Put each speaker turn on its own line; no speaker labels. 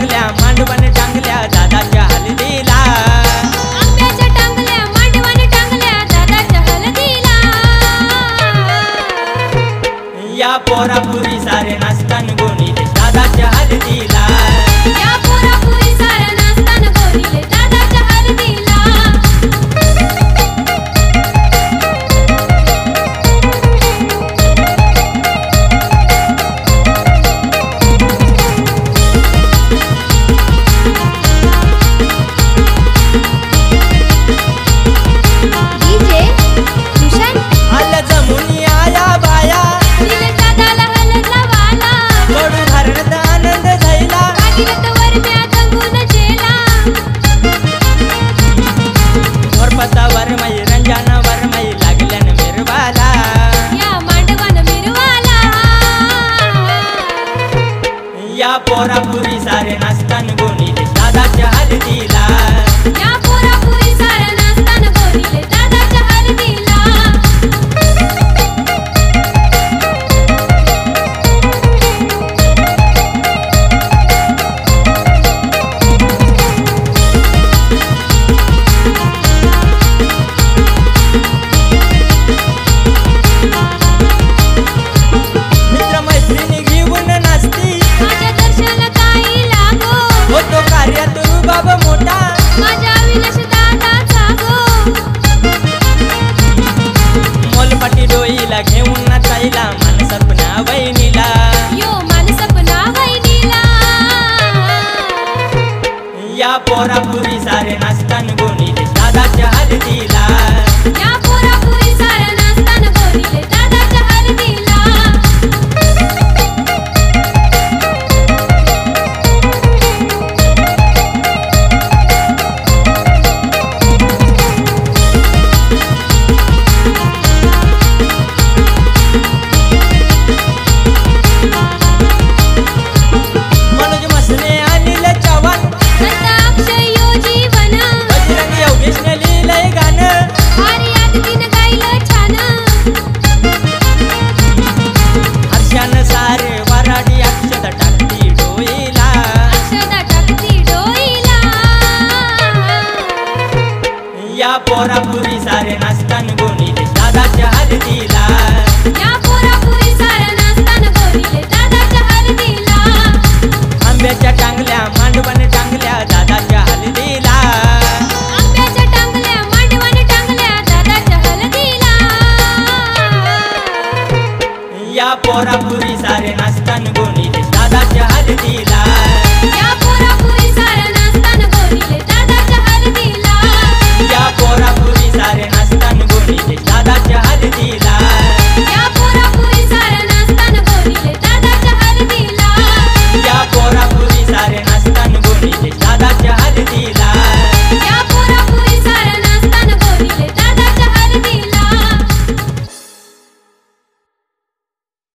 टांगल्या मांडवाने टांगल्या दादाच्या हलदीला. आंब्याच्या
टांगल्या मांडवाने
टांगल्या दादाच्या हलदीला.
या पोरापुरी सारे
ना bora pro जायला मान सपना वहिनीला.
यो मान सपना वहिनीला.
या पोरापुरी सारे नाचतान गोणी दादाच्या हलतीला
या पोरापुरी सारे नाचतान गोणीले. दादाच्या हळदीला. या
पोरापुरी सारे नाचतान गोणीले.
दादाच्या हळदीला.
या पोरापुरी